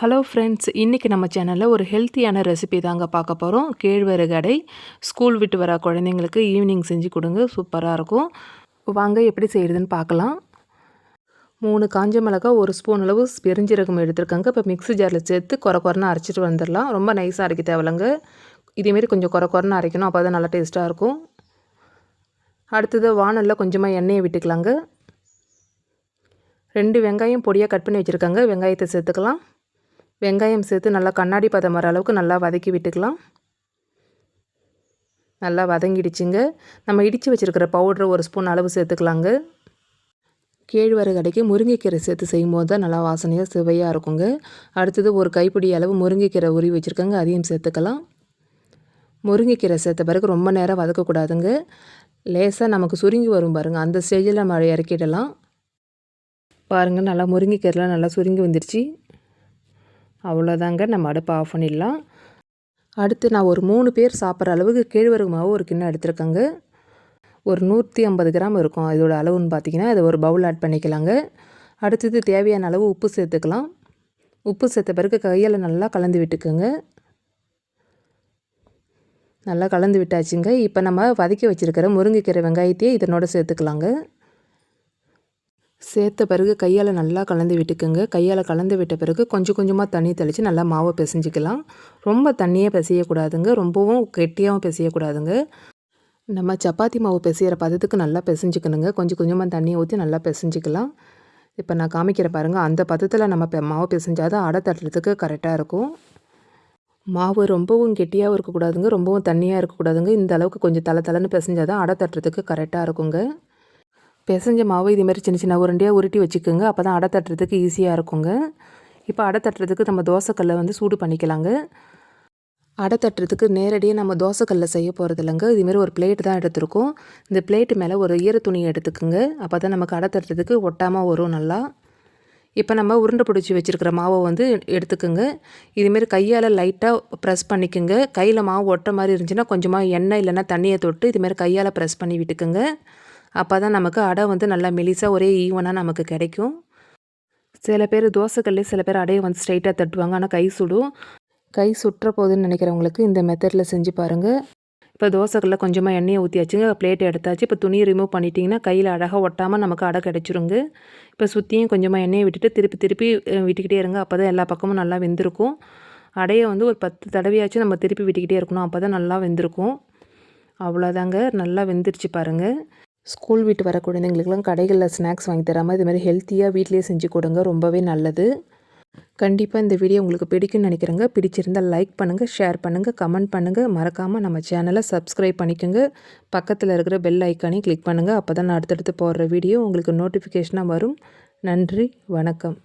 Hello friends இன்றைக்கி நம்ம சேனலில் ஒரு ஹெல்த்தியான ரெசிபி தாங்க பார்க்க போகிறோம் கேழ்வரகு அடை ஸ்கூல் விட்டு வர குழந்தைங்களுக்கு ஈவினிங் செஞ்சு கொடுங்க சூப்பராக இருக்கும். வாங்க எப்படி செய்கிறதுன்னு பார்க்கலாம். மூணு காஞ்ச மிளகா ஒரு ஸ்பூன் அளவு பெருஞ்சீரகம் எடுத்துருக்காங்க. இப்போ மிக்ஸி ஜாரில் சேர்த்து குறை குறைன்னு அரைச்சிட்டு வந்துடலாம். ரொம்ப நைஸாக அரைக்க தேவையில்லைங்க. இதேமாரி கொஞ்சம் குறை குறைன்னு அரைக்கணும் அப்போ தான் நல்லா டேஸ்ட்டாக இருக்கும். அடுத்தது வானலில் கொஞ்சமாக எண்ணெயை விட்டுக்கலாங்க. ரெண்டு வெங்காயம் பொடியாக கட் பண்ணி வச்சுருக்காங்க. வெங்காயத்தை சேர்த்துக்கலாம். வெங்காயம் சேர்த்து நல்லா கண்ணாடி பதம் வர அளவுக்கு நல்லா வதக்கி விட்டுக்கலாம். நல்லா வதங்கிடுச்சுங்க. நம்ம இடித்து வச்சுருக்கிற பவுட்ரு ஒரு ஸ்பூன் அளவு சேர்த்துக்கலாங்க. கேழ்வரகு கடைக்கு முருங்கைக்கீரை சேர்த்து செய்யும்போது தான் நல்லா வாசனையாக சுவையாக இருக்குங்க. அடுத்தது ஒரு கைப்பிடி அளவு முருங்கைக்கீரை உருவி வச்சுருக்கோங்க. அதையும் சேர்த்துக்கலாம். முருங்கைக்கீரை சேர்த்த பிறகு ரொம்ப நேரம் வதக்கக்கூடாதுங்க. லேசாக நமக்கு சுருங்கி வரும் பாருங்கள் அந்த ஸ்டேஜில் நம்ம இறக்கிடலாம். பாருங்கள் நல்லா முருங்கைக்கீரைலாம் நல்லா சுருங்கி வந்துடுச்சு. அவ்வளோதாங்க நம்ம அடுப்பை ஆஃப் பண்ணிடலாம். அடுத்து நான் ஒரு மூணு பேர் சாப்பிட்ற அளவுக்கு கேழ்வரகு மாவு ஒரு கிண்ணம் எடுத்துருக்கேங்க. ஒரு நூற்றி ஐம்பது கிராம் இருக்கும் இதோட அளவுன்னு பார்த்தீங்கன்னா அதை ஒரு பவுல் ஆட் பண்ணிக்கலாங்க. அடுத்தது தேவையான அளவு உப்பு சேர்த்துக்கலாம். உப்பு சேர்த்த பிறகு கையில் நல்லா கலந்து விட்டுக்குங்க. நல்லா கலந்து விட்டாச்சுங்க. இப்போ நம்ம வதக்கி வச்சுருக்கிற முருங்கைக்கீரை வெங்காயத்தையே இதனோட சேர்த்துக்கலாங்க. சேர்த்த பிறகு கையால் நல்லா கலந்து விட்டுக்குங்க. கையால் கலந்து விட்ட பிறகு கொஞ்சம் கொஞ்சமாக தண்ணி தெளித்து நல்லா மாவை பிசைஞ்சிக்கலாம். ரொம்ப தண்ணியே பிசையக்கூடாதுங்க. ரொம்பவும் கெட்டியாகவும் பிசையக்கூடாதுங்க. நம்ம சப்பாத்தி மாவு பிசைகிற பதத்துக்கு நல்லா பிசைஞ்சிக்கணுங்க. கொஞ்சம் கொஞ்சமாக தண்ணியை ஊற்றி நல்லா பிசைஞ்சிக்கலாம். இப்போ நான் காமிக்கிற பாருங்கள் அந்த பதத்தில் நம்ம மாவு பிசைஞ்சால் தான் அடை தட்டுறதுக்கு கரெக்டாக இருக்கும். மாவு ரொம்பவும் கெட்டியாகவும் இருக்கக்கூடாதுங்க. ரொம்பவும் தண்ணியாக இருக்கக்கூடாதுங்க. இந்த அளவுக்கு கொஞ்சம் தலை தலைன்னு பிசைஞ்சால் தான் அடை தட்டுறதுக்கு கரெக்டாக இருக்குங்க. பிசைஞ்ச மாவு இதுமாரி சின்ன சின்ன உருண்டையாக உருட்டி வச்சுக்கோங்க. அப்போ தான் அடை தட்டுறதுக்கு ஈஸியாக இருக்குங்க. இப்போ அடை தட்டுறதுக்கு நம்ம தோசைக்கல்லை வந்து சூடு பண்ணிக்கலாங்க. அடை தட்டுறதுக்கு நேரடியாக நம்ம தோசைக்கல்ல செய்ய போகிறது இல்லைங்க. இதுமாரி ஒரு பிளேட் தான் எடுத்துருக்கோம். இந்த பிளேட்டு மேலே ஒரு ஈர துணியை எடுத்துக்கோங்க. அப்போ தான் நமக்கு அடை தட்டுறதுக்கு ஒட்டாமல் வரும் நல்லா. இப்போ நம்ம உருண்டை பிடிச்சி வச்சுருக்கிற மாவை வந்து எடுத்துக்கோங்க. இதுமாரி கையால் லைட்டாக ப்ரெஸ் பண்ணிக்கோங்க. கையில் மாவு ஒட்டுற மாதிரி இருந்துச்சுன்னா கொஞ்சமாக எண்ணெய் இல்லைன்னா தண்ணியை தொட்டு இதுமாரி கையால் ப்ரெஸ் பண்ணி விட்டுக்குங்க. அப்போ தான் நமக்கு அடை வந்து நல்லா மெலிசாக ஒரே ஈவனாக நமக்கு கிடைக்கும். சில பேர் தோசைக்கல்லே சில பேர் அடையை வந்து ஸ்ட்ரைட்டாக தட்டுவாங்க. ஆனால் கை சுடும். கை சுற்ற போதுன்னு நினைக்கிறவங்களுக்கு இந்த மெத்தடில் செஞ்சு பாருங்கள் இப்போ தோசைக்கல்ல கொஞ்சமாக எண்ணெயை ஊற்றியாச்சுங்க பிளேட்டை எடுத்தாச்சு. இப்போ துணியை ரிமூவ் பண்ணிட்டிங்கன்னா கையில் அழகாக ஒட்டாமல் நமக்கு அடை கிடச்சிருங்க. இப்போ சுற்றியும் கொஞ்சமாக எண்ணெயை விட்டுட்டு திருப்பி திருப்பி விட்டுக்கிட்டே இருங்க. அப்போ தான் எல்லா பக்கமும் நல்லா வெந்திருக்கும். அடையை வந்து ஒரு பத்து தடவையாச்சும் நம்ம திருப்பி விட்டுக்கிட்டே இருக்கணும். அப்போ தான் நல்லா வெந்திருக்கும். அவ்வளோதாங்க நல்லா வெந்துருச்சு பாருங்கள் ஸ்கூல் விட்டு வர குழந்தைங்களுக்குலாம் கடைகளில் ஸ்நாக்ஸ் வாங்கி தராமல் இது மாதிரி ஹெல்த்தியாக வீட்லேயே செஞ்சு கொடுங்க ரொம்பவே நல்லது. கண்டிப்பாக இந்த வீடியோ உங்களுக்கு பிடிக்கும்னு நினைக்கிறேங்க. பிடிச்சிருந்தால் லைக் பண்ணுங்கள் ஷேர் பண்ணுங்கள் கமெண்ட் பண்ணுங்கள் மறக்காமல் நம்ம சேனலை சப்ஸ்கிரைப் பண்ணிக்கோங்க. பக்கத்தில் இருக்கிற பெல் ஐக்கானையும் கிளிக் பண்ணுங்கள் அப்போ தான் நான் அடுத்தடுத்து போடுற வீடியோ உங்களுக்கு நோட்டிஃபிகேஷனாக வரும். நன்றி வணக்கம்.